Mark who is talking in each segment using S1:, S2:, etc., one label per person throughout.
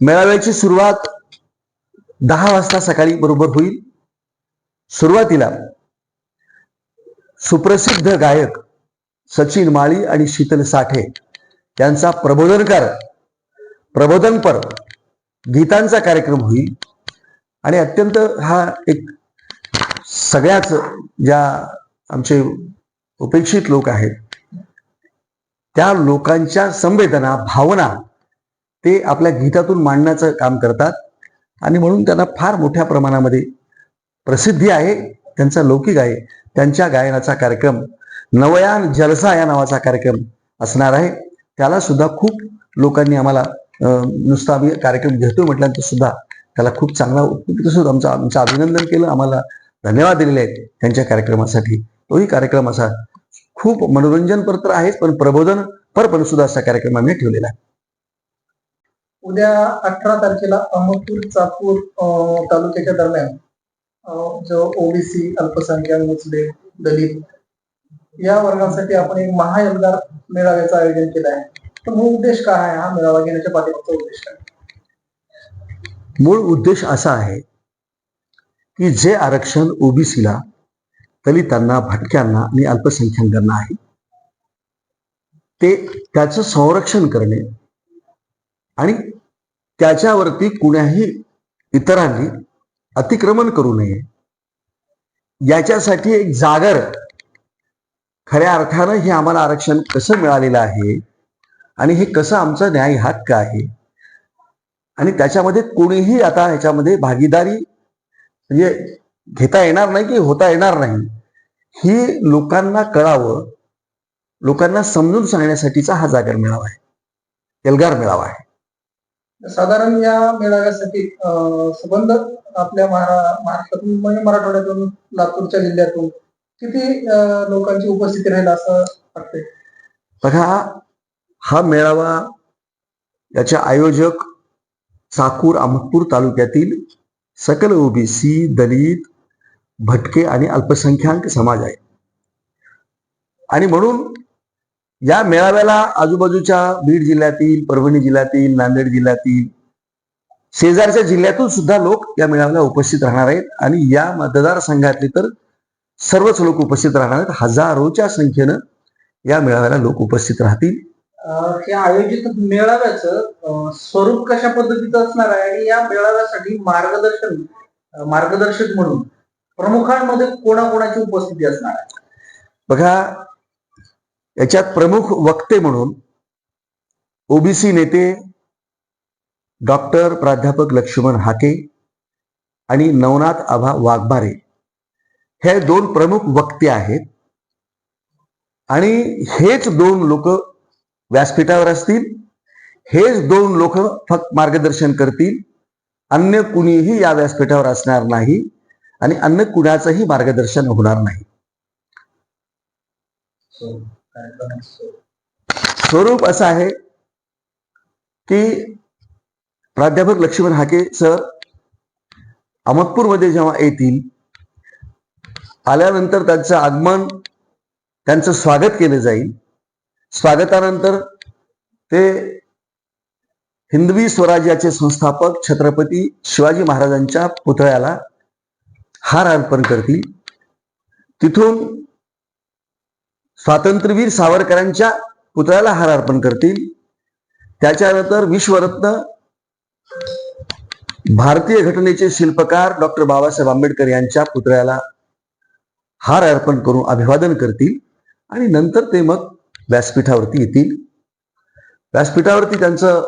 S1: मेळाव्याची सुरुवात दहा वाजता सकाळी बरोबर होईल. सुरुवातीला सुप्रसिद्ध गायक सचिन माळी आणि शीतल साठे यांचा प्रबोधनकार प्रबोधनपर गीतांचा कार्यक्रम होईल. आणि अत्यंत हा एक सगळ्याच ज्या आमचे उपेक्षित लोक आहेत त्या लोकांच्या संवेदना भावना ते आपल्या गीतातून मांडण्याचं काम करतात. आणि म्हणून त्यांना फार मोठ्या प्रमाणामध्ये प्रसिद्धी आहे. त्यांचा लौकिक आहे. त्यांच्या गायनाचा कार्यक्रम नवयान जलसा या नावाचा कार्यक्रम असणार आहे. त्याला सुद्धा खूप लोकांनी आम्हाला नुसता आम्ही कार्यक्रम घेतो म्हटल्यानंतर सुद्धा त्याला खूप चांगला सुद्धा आमचं आमचं अभिनंदन केलं. आम्हाला धन्यवाद दिलेले आहेत त्यांच्या कार्यक्रमासाठी. तोही कार्यक्रम असा खूप मनोरंजनपर तर आहेच पण प्रबोधन पर पण सुद्धा असा कार्यक्रम आम्ही ठेवलेला आहे.
S2: उद्या अठरा तारखेला अहमदपूर चाकूर अं, तालुक्याच्या दरम्यान जो ओबीसी अल्पसंख्याक मुस्लिम दलित या वर्गासाठी आपण एक महाएल्गार मेळाव्याचं आयोजन केलं आहे. तर मूळ उद्देश काय आहे? हा मेळावा घेण्याच्या पाठीमागचा उद्देश काय?
S1: मूळ उद्देश असा आहे की जे आरक्षण ओबीसीला दलितांना भटक्यांना आणि अल्पसंख्याकांना आहे ते त्याचं संरक्षण करणे आणि त्याच्यावरती कुण्याही इतरांनी अतिक्रमण करू नये. याच्यासाठी एक जागर खऱ्या अर्थानं हे आम्हाला आरक्षण कसं मिळालेलं आहे आणि हे कसं आमचा न्याय हक्क आहे? आणि त्याच्यामध्ये कोणीही आता ह्याच्यामध्ये भागीदारी म्हणजे घेता येणार नाही की होता येणार नाही ही लोकांना कळावं लोकांना समजून सांगण्यासाठीचा हा जागर मेळावा आहे. एल्गार मेळावा आहे.
S2: साधारण या मेळाव्यासाठी अं, संबंध आपल्या महाराष्ट्रातून म्हणजे मराठवाड्यातून लातूरच्या जिल्ह्यातून किती लोकांची उपस्थिती राहील असं वाटते
S1: बघा हा मेळावा याचे आयोजक चाकूर अहमदपूर तालुक्यातील सकल ओबीसी दलित भटके आणि अल्पसंख्याक समाज आहे. आणि म्हणून या मेळाव्याला आजूबाजूच्या बीड जिल्ह्यातील परभणी जिल्ह्यातील नांदेड जिल्ह्यातील शेजारच्या जिल्ह्यातून सुद्धा लोक या मेळाव्याला उपस्थित राहणार आहेत. आणि या मतदारसंघातले तर सर्वच लोक उपस्थित राहणार आहेत. हजारोच्या संख्येनं या मेळाव्याला लोक उपस्थित राहतील.
S2: या आयोजित मेळाव्याचं स्वरूप कशा पद्धतीचं असणार आहे? आणि या मेळाव्यासाठी मार्गदर्शन मार्गदर्शक म्हणून प्रमुखांमध्ये कोणाकोणाची उपस्थिती असणार आहे?
S1: बघा याच्यात प्रमुख वक्ते म्हणून ओबीसी नेते डॉक्टर प्राध्यापक लक्ष्मण हाके आणि नवनाथ आभा वाघबारे हे दोन प्रमुख वक्ते आहेत. आणि हेच दोन लोक व्यासपीठावर असतील हेच दोन लोक फक्त मार्गदर्शन करतील अन्य कुणीही या व्यासपीठावर असणार नाही आणि अन्य कुणाचंही मार्गदर्शन होणार नाही.
S2: So, स्वरूप.
S1: असं आहे की प्राध्यापक लक्ष्मण हाके सर अहमदपूरमध्ये जेव्हा येतील आल्यानंतर त्यांचं आगमन त्यांचं स्वागत केलं जाईल स्वागतानंतर ते हिंदवी स्वराज्याचे संस्थापक छत्रपती शिवाजी महाराजांच्या पुतळ्याला हार अर्पण करतील तिथून स्वातंत्र्यवीर सावरकरांच्या पुतळ्याला हार अर्पण करतील. त्याच्यानंतर विश्वरत्न भारतीय घटनेचे शिल्पकार डॉक्टर बाबासाहेब आंबेडकर यांच्या पुतळ्याला हार अर्पण करून अभिवादन करतील आणि नंतर ते मग व्यासपीठावरती येतील. व्यासपीठावरती त्यांचं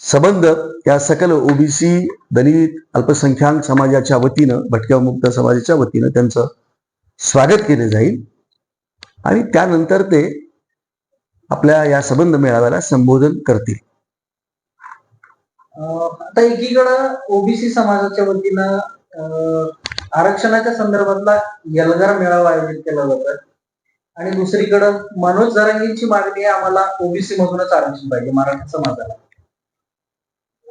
S1: संबंध या सकल ओबीसी दलित अल्पसंख्याक समाजाच्या वतीनं भटक्या मुक्त समाजाच्या वतीनं त्यांचं स्वागत केलं जाईल. आणि त्यानंतर ते आपल्या या संबंध मेळाव्याला संबोधन करतील.
S2: आता एकीकडं ओबीसी समाजाच्या वतीनं अं, आरक्षणाच्या संदर्भातला यलगार मेळावा आयोजित केला जातोय. आणि दुसरीकडं मनोज जरांगींची मागणी आहे आम्हाला ओबीसी मधूनच आरक्षण पाहिजे मराठा समाजाला.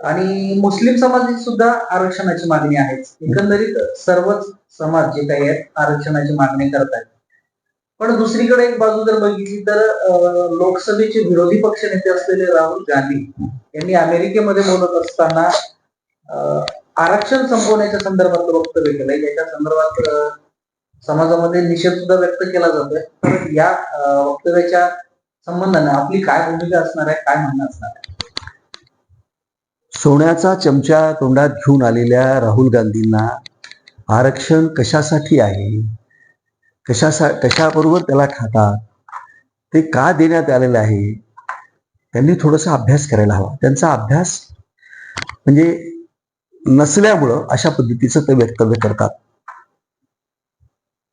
S2: आणि मुस्लिम समाजाची सुद्धा आरक्षणाची मागणी आहेच. एकंदरीत सर्वच समाज जे काही आहेत आरक्षणाची मागणी करत आहेत पण दुसरीकडे एक बाजू जर बघितली तर लोकसभेचे विरोधी पक्ष नेते असलेले राहुल गांधी यांनी अमेरिकेमध्ये बोलत असताना आरक्षण संपवण्याच्या संदर्भात वक्तव्य केलंय. याच्या संदर्भात समाजामध्ये निषेध सुद्धा व्यक्त केला जातोय. तर या वक्तव्याच्या संबंधाने आपली काय भूमिका असणार आहे काय म्हणणं असणार आहे?
S1: सोन्याचा चमचा तोंडात घेऊन आलेल्या राहुल गांधींना आरक्षण कशासाठी आहे? कशासा कशाबरोबर त्याला खातात ते का देण्यात आलेलं आहे त्यांनी थोडासा अभ्यास करायला हवा. त्यांचा अभ्यास म्हणजे नसल्यामुळं अशा पद्धतीचं ते वक्तव्य करतात.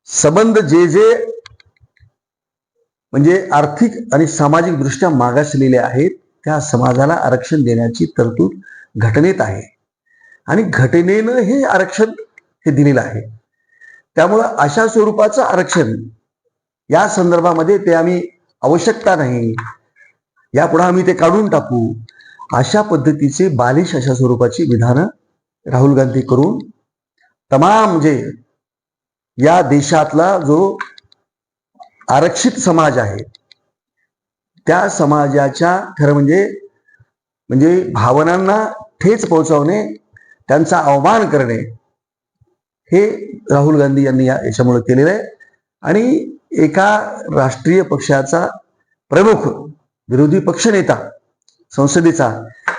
S1: संबंध जे जे म्हणजे आर्थिक आणि सामाजिक दृष्ट्या मागासलेले आहेत त्या समाजाला आरक्षण देण्याची तरतूद घटनेत आहे. आणि घटनेनं हे आरक्षण हे दिलेलं आहे. त्यामुळं अशा स्वरूपाचं आरक्षण या संदर्भामध्ये ते आम्ही आवश्यकता नाही. यापुढे आम्ही ते काढून टाकू. अशा पद्धतीचे बालिश अशा स्वरूपाची विधानं राहुल गांधी करून तमाम जे या देशातला जो आरक्षित समाज आहे त्या समाजाच्या खरं म्हणजे म्हणजे भावनांना ठेच पोहोचवणे त्यांचा अवमान करणे हे राहुल गांधी यांनी या याच्यामुळे केलेलं आहे. आणि एका राष्ट्रीय पक्षाचा प्रमुख विरोधी पक्षनेता संसदेचा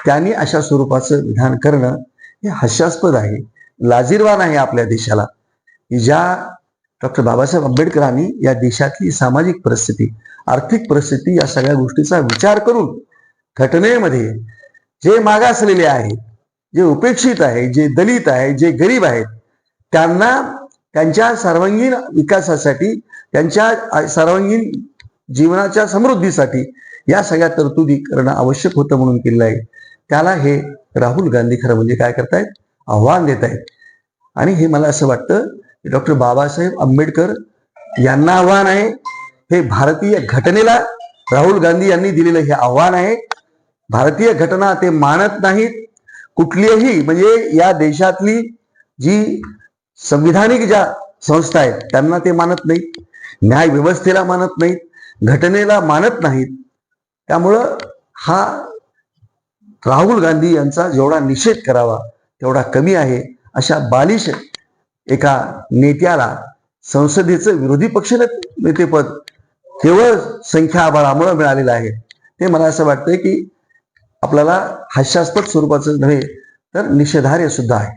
S1: त्यांनी अशा स्वरूपाचं विधान करणं हे हास्यास्पद आहे लाजीरवान आहे आपल्या देशाला. ज्या डॉक्टर बाबासाहेब आंबेडकरांनी या देशातली सामाजिक परिस्थिती आर्थिक परिस्थिती या सगळ्या गोष्टीचा विचार करून घटनेमध्ये जे मागासलेले आहेत जे उपेक्षित आहे जे दलित आहे जे गरीब आहेत त्यांना त्यांच्या सर्वांगीण विकासासाठी त्यांच्या सर्वांगीण जीवनाच्या समृद्धीसाठी या सगळ्या तरतुदी करणं आवश्यक होतं म्हणून केलं आहे. त्याला हे राहुल गांधी खरं म्हणजे काय करतायत? आव्हान देत आहेत आणि हे मला असं वाटतं की डॉक्टर बाबासाहेब आंबेडकर यांना आव्हान आहे. हे भारतीय घटनेला राहुल गांधी यांनी दिलेलं हे आव्हान आहे. भारतीय घटना ते मानत नाहीत. कुठलीही म्हणजे या देशातली जी संविधानिक ज्या संस्था आहेत त्यांना ते मानत नाहीत न्याय व्यवस्थेला मानत नाहीत घटनेला मानत नाहीत. त्यामुळं हा राहुल गांधी यांचा जेवढा निषेध करावा तेवढा कमी आहे अशा बालिश एका नेत्याला संसदेचं विरोधी पक्ष नेतेपद केवळ संख्याबळामुळे मिळालेलं आहे. ते मला असं वाटतंय की आपल्याला हास्यास्पद स्वरूपाचं नव्हे तर निषेधार्य सुद्धा आहे.